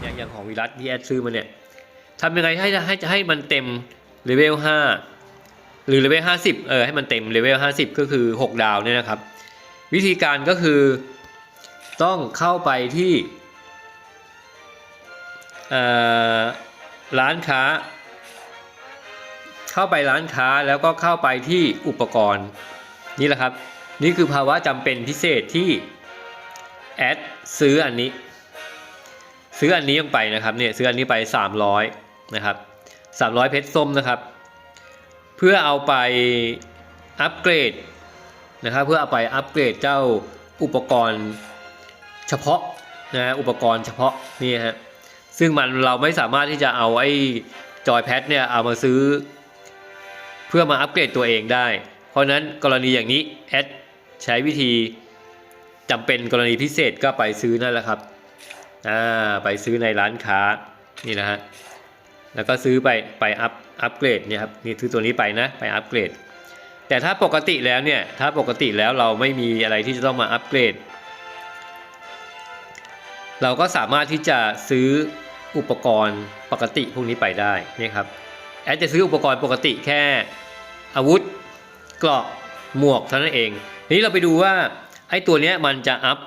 อย่างอย่างของวิรัตที่แอดซื้อมาเนี่ยทำยังไงให้ให้จะให้มันเต็มเลเวลห้าหรือเลเวลห้าสิบเออให้มันเต็มเลเวลห้าสิบก็คือหกดาวเนี่ยนะครับ วิธีการก็คือต้องเข้าไปที่ร้านค้า เข้าไปร้านค้าแล้วก็เข้าไปที่อุปกรณ์นี่แหละครับ นี่คือภาวะจำเป็นพิเศษที่แอดซื้ออันนี้ ซื้ออันนี้ลงไปนะครับเนี่ยซื้ออันนี้ไป 300นะครับ300 เพชรส้มนะครับ เพื่อเอาไปอัปเกรดนะครับเพื่อเอาไปอัปเกรดเจ้าอุปกรณ์เฉพาะนะฮะอุปกรณ์เฉพาะนี่ฮะซึ่งมันเราไม่สามารถที่จะเอาไอ้จอยแพดเนี่ยเอามาซื้อ เพื่อมาอัปเกรดตัวเองได้ เพราะนั้นกรณีอย่างนี้แอดใช้วิธีจำเป็นกรณีพิเศษก็ไปซื้อนั่นแหละครับ อ่าไปซื้อในร้านค้านี่นะฮะแล้วก็ซื้อไปไปอัพอัปเกรดเนี่ยครับนี่ซื้อตัวนี้ไปนะไปอัปเกรด แต่ถ้าปกติแล้วเนี่ยถ้าปกติแล้วเราไม่มีอะไรที่จะต้องมาอัปเกรด เราก็สามารถที่จะซื้ออุปกรณ์ปกติพวกนี้ไปได้นี่ครับแอดจะซื้ออุปกรณ์ปกติแค่อาวุธเกราะหมวกเท่านั้นเองทีนี้เราไปดูว่าไอ้ตัวเนี้ยมันจะอัพ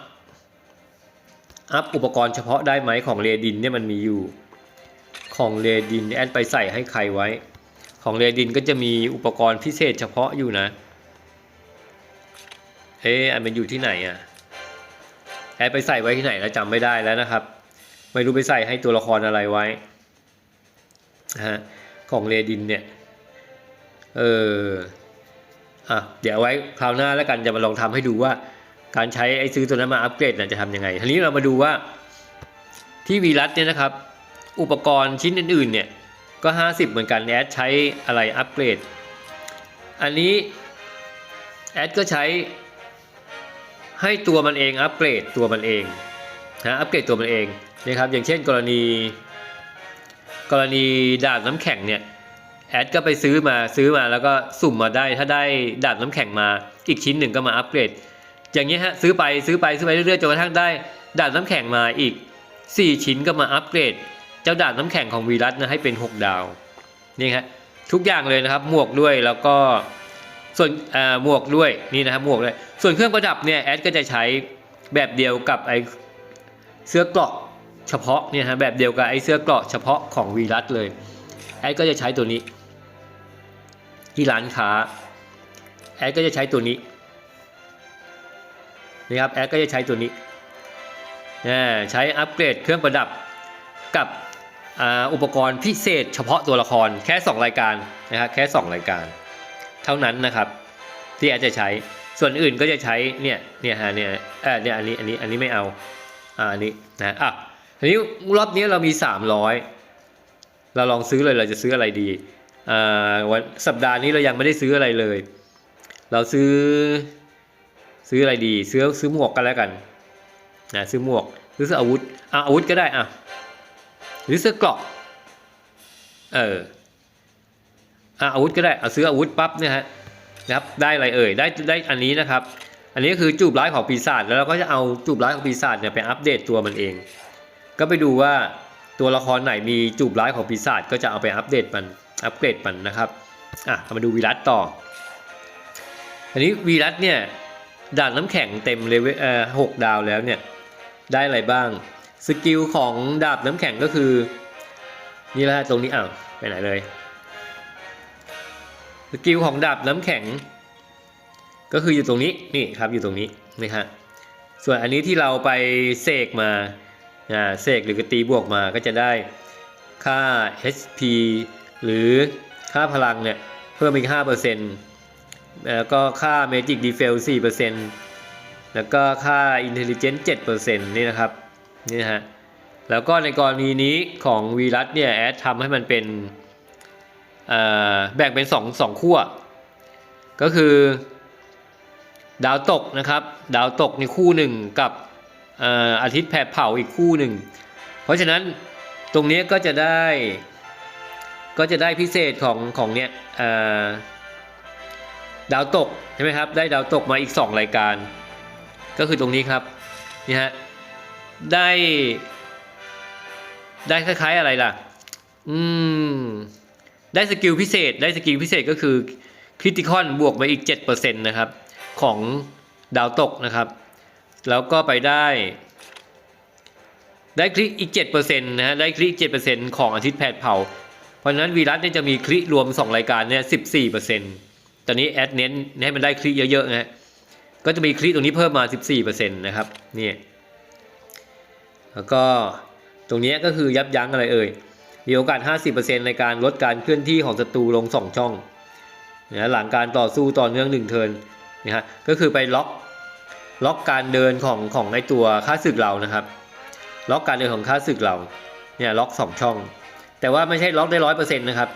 อัพอุปกรณ์เฉพาะได้ไหมของเรดินเนี่ยมันมีอยู่ ของเรดินแอดไปใส่ให้ใครไว้ ของเรดินก็จะมีอุปกรณ์พิเศษเฉพาะอยู่นะเอ๊ะอันมันอยู่ที่ไหนอะแอดไปใส่ไว้ที่ไหนแล้วจำไม่ได้แล้วนะครับ ไม่รู้ไปใส่ให้ตัวละครอะไรไว้นะฮะของเรดินเนี่ยเอออะเดี๋ยวไว้คราวหน้าแล้วกันจะมาลองทำให้ดูว่า การใช้ไอ้ซื้อตัวนั้นมาอัปเกรดน่ะจะทำยังไง ทีนี้เรามาดูว่าที่วีรัตเนี่ยนะครับ อุปกรณ์ชิ้นอื่นๆเนี่ยก็ 50 เหมือนกันแอดใช้อะไรอัปเกรด อันนี้แอดก็ใช้ให้ตัวมันเองอัปเกรดตัวมันเองนะอัปเกรดตัวมันเองนะครับอย่างเช่นกรณี กรณีดาบน้ำแข็งเนี่ยแอดก็ไปซื้อมาซื้อมาแล้วก็สุ่มมาได้ถ้าได้ดาบน้ำแข็งมาอีกชิ้นหนึ่งก็มาอัปเกรด อย่างนี้ฮะซื้อไปซื้อไปซื้อไปเรื่อยๆจนกระทั่งได้ดาบน้ำแข็งมาอีก 4 ชิ้นก็มาอัปเกรด เจ้าดาบน้ำแข็งของวีรัตนะให้เป็น 6 ดาวนี่ฮะทุกอย่างเลยนะครับหมวกด้วยแล้วก็ส่วนหมวกด้วยนี่นะครับหมวกด้วยส่วนเครื่องประดับเนี่ยแอดก็จะใช้แบบเดียวกับไอเสื้อเกราะเฉพาะเนี่ยฮะแบบเดียวกับไอเสื้อเกราะเฉพาะของวีรัตเลยแอดก็จะใช้ตัวนี้ ที่ร้านค้าแอดก็จะใช้ตัวนี้ นะครับแอดก็จะใช้ตัวนี้ใช้อัปเกรดเครื่องประดับกับอ,อุปกรณ์พิเศษเฉพาะตัวละครแค่ 2 รายการนะครับแค่ 2 รายการ เท่านั้นนะครับ ที่แอดจะใช้ส่วนอื่นก็จะใช้เนี่ยเนี่ยฮะเนี่ยเออเนี่ยอันนี้อันนี้อันนี้ไม่เอาอ่าอันนี้นะอะทีนี้รอบนี้เรามี 300 เราลองซื้อเลยเราจะซื้ออะไรดีอ่าวันสัปดาห์นี้เรายังไม่ได้ซื้ออะไรเลย เราซื้อ ซื้ออะไรดี ซื้อซื้อหมวกกันแล้วกันนะซื้อหมวกหรือซื้ออาวุธอะอาวุธก็ได้อะหรือซื้อเกราะเอออะอาวุธก็ได้เอาซื้ออาวุธปั๊บเนี่ยฮะนะครับได้อะไรเอ่ยได้ได้อันนี้นะครับ อันนี้ก็คือจูบร้ายของปีศาจแล้วเราก็จะเอาจูบร้ายของปีศาจเนี่ยไปอัปเดตตัวมันเอง ก็ไปดูว่าตัวละครไหนมีจูบร้ายของปีศาจก็จะเอาไปอัปเดตมันอัปเกรดมันนะครับอะเอามาดูวีรัตต่อ อันนี้วีรัตเนี่ย ด่านน้ำแข็งเต็มเลเวลเอ่อหกดาวแล้วเนี่ย ได้อะไรบ้างสกิลของดาบน้ำแข็งก็คือ นี่แหละตรงนี้อ้าวไปไหนเลยสกิลของดาบน้ำแข็ง ก็คืออยู่ตรงนี้นี่ครับอยู่ตรงนี้นี่ฮะส่วนอันนี้ที่เราไปเสกมาอ่าเสกหรือกตีบวกมาก็จะได้ค่า HP หรือค่าพลังเนี่ยเพิ่มอีก5% แล้วก็ค่า Magic Defense 4%แล้วก็ค่า Intelligence 7%นี่นะครับ นี่ฮะ แล้วก็ในกรณีนี้ของวีรัตเนี่ยแอดทำให้มันเป็นแบ่งเป็น2 2ขั้ว ก็คือ ดาวตกนะครับ ดาวตกในคู่หนึ่งกับออาทิตย์แผดเผาอีกคู่หนึ่ง เพราะฉะนั้นตรงนี้ก็จะได้ก็จะได้พิเศษของของเนี่ยอ ดาวตกใช่ไหมครับ ได้ดาวตกมาอีก 2 รายการ ก็คือตรงนี้ครับนี่ฮะได้ ได้คล้ายๆอะไรล่ะ อืม ได้สกิลพิเศษ ได้สกิลพิเศษก็คือคริติคอนบวกมาอีก 7%นะครับ ของดาวตกนะครับ แล้วก็ไปได้ ได้คลิกอีก 7%นะฮะได้คลิก7%ของอาทิตย์แผดเผา เพราะฉะนั้นวีรัสเนี่ยจะมีคลิรวม 2 รายการเนี่ย14% ตอนนี้แอดเน้นให้มันได้คลิเยอะๆนะฮะก็จะมีคลิตรงนี้เพิ่มมา 14%นะครับนี่แล้วก็ตรงนี้ก็คือยับยั้งอะไรเอ่ยมีโอกาส 50%ในการลดการเคลื่อนที่ของศัตรูลง 2 ช่องนะหลังการต่อสู้ต่อเนื่อง1เทิร์นนะฮะก็คือไปล็อกล็อกการเดินของของไอตัวค่าศึกเรานะครับ ล็อกการเดินของค่าศึกเราเนี่ยล็อก 2 ช่อง แต่ว่าไม่ใช่ล็อกได้ร้อยเปอร์เซ็นต์นะครับ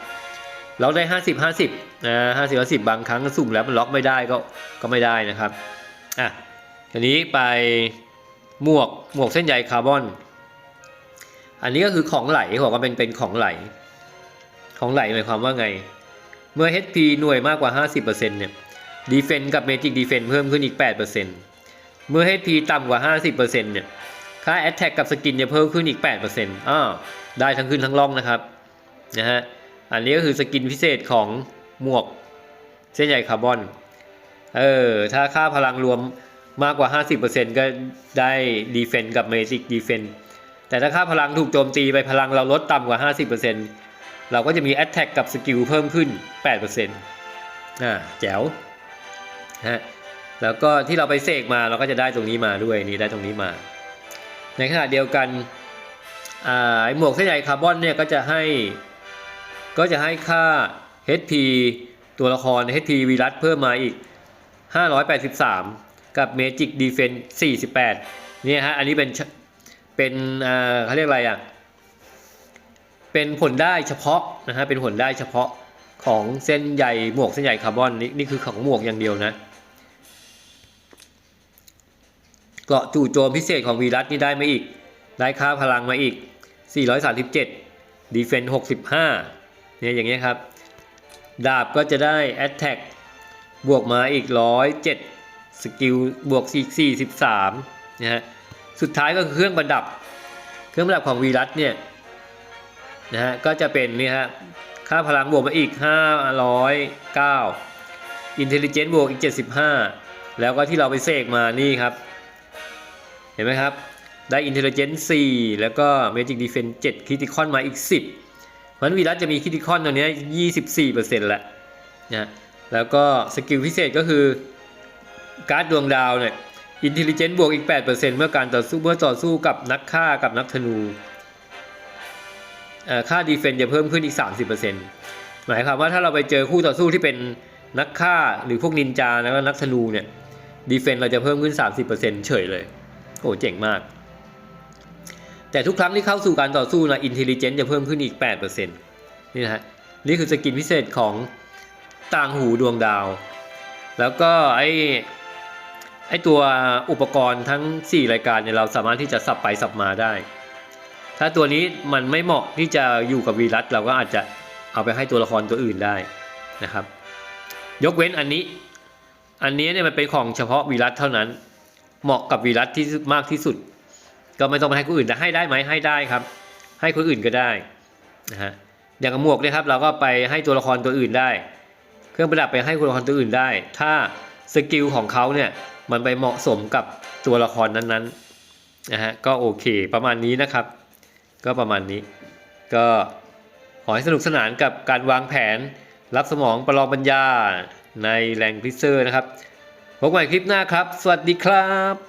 ล็อกได้50 50นะ50 50บาสิบห้าสิบบางครั้งสุ่มแล้วมันล็อกไม่ได้ก็ก็ไม่ได้นะครับอะทีนี้ไปหมวกหมวกเส้นใยคาร์บอน อันนี้ก็คือของไหลบอกว่าเป็นเป็นของไหล ของไหลหมายความว่าไง เมื่อ HP หน่วยมากกว่า 50%เนี่ยดีเฟนกับเมจิกดีเฟนเพิ่มขึ้นอีก 8%เมื่อ HP ต่ำกว่า 50%เนี่ยค่า Attack กับสกินจะเพิ่มขึ้นอีก 8%อ้าวได้ทั้งขึ้นทั้งล่องนะครับนะฮะ อันนี้ก็คือสกินพิเศษของหมวกเส้นใยคาร์บอน เออ ถ้าค่าพลังรวมมากกว่า 50%ก็ได้ดีเฟนกับเมจิกดีเฟนแต่ถ้าค่าพลังถูกโจมตีไปพลังเราลดต่ำกว่า 50%เราก็จะมี Attack กับสกิลเพิ่มขึ้น 8%อ่าแจ๋วฮะแล้วก็ที่เราไปเสกมาเราก็จะได้ตรงนี้มาด้วยนี่ได้ตรงนี้มา ในขณะเดียวกันอ่าไอหมวกเส้นใยคาร์บอนเนี่ยก็จะให้ ก็จะให้ค่า HP ตัวละคร HP วีรัสเพิ่มมาอีก 583 กับ Magic Defense 48 เนี่ยฮะ อันนี้เป็นเป็นเขาเรียกอะไรอะ เป็นผลได้เฉพาะนะฮะ เป็นผลได้เฉพาะของเส้นใยหมวกเส้นใยคาร์บอนนี่นี่คือของหมวกอย่างเดียวนะเกราะจู่โจมพิเศษของวีรัสนี่ได้มาอีก ได้ค่าพลังมาอีก 437 ดีเฟน65 เนี่ยอย่างเงี้ยครับ ดาบก็จะได้ Attack บวกมาอีก 107 สกิลบวกอีก43นะฮะสุดท้ายก็คือเครื่องประดับ เครื่องประดับของวีรัสเนี่ยนะฮะก็จะเป็นนี่ฮะค่าพลังบวกมาอีก 509 Intelligence บวกอีก 75 แล้วก็ที่เราไปเสกมานี่ครับ เห็นไหมครับ ได้ Intelligence 4 แล้วก็ Magic Defense 7 Critical มาอีก 10 มันวีรัสจะมี Critical ตัวนี้ย24%แหละนะแล้วก็สกิลพิเศษก็คือการ์ดดวงดาวเนี่ย Intelligence บวกอีก 8%เมื่อการต่อสู้เมื่อต่อสู้กับนักฆ่ากับนักธนูค่า Defense จะเพิ่มขึ้นอีก 30%หมายความว่าถ้าเราไปเจอคู่ต่อสู้ที่เป็นนักฆ่าหรือพวกนินจาแล้วก็นักธนูเนี่ย Defense เราจะเพิ่มขึ้น 30%เฉยเลย โอ้เจ๋งมาก แต่ทุกครั้งที่เข้าสู่การต่อสู้นะอินเทล i เจนต์จะเพิ่มขึ้นอีก 8%นี่นะฮะนี่คือสกินพิเศษของต่างหูดวงดาว แล้วก็ไอไอตัวอุปกรณ์ทั้ง 4 รายการเนี่ยเราสามารถที่จะสับไปสับมาได้ ถ้าตัวนี้มันไม่เหมาะที่จะอยู่กับวีรัสเราก็อาจจะเอาไปให้ตัวละครตัวอื่นได้นะครับ ยกเว้นอันนี้ อันนี้เนี่ยมันเป็นของเฉพาะวีรัสเท่านั้น เหมาะกับวีรัสที่มากที่สุด ก็ไม่ต้องไปให้คนอื่นแต่ให้ได้ไหมให้ได้ครับ ให้คนอื่นก็ได้นะฮะอย่างกับหมวกเนี่ยครับเราก็ไปให้ตัวละครตัวอื่นได้ เครื่องประดับไปให้ตัวละครตัวอื่นได้ ถ้าสกิลของเขาเนี่ยมันไปเหมาะสมกับตัวละครนั้นๆนะฮะก็โอเคประมาณนี้นะครับ ก็ประมาณนี้ก็ขอให้สนุกสนานกับการวางแผนรับสมองประลองปัญญาในแรงพิเซอร์นะครับพบกันใหม่คลิปหน้าครับ สวัสดีครับ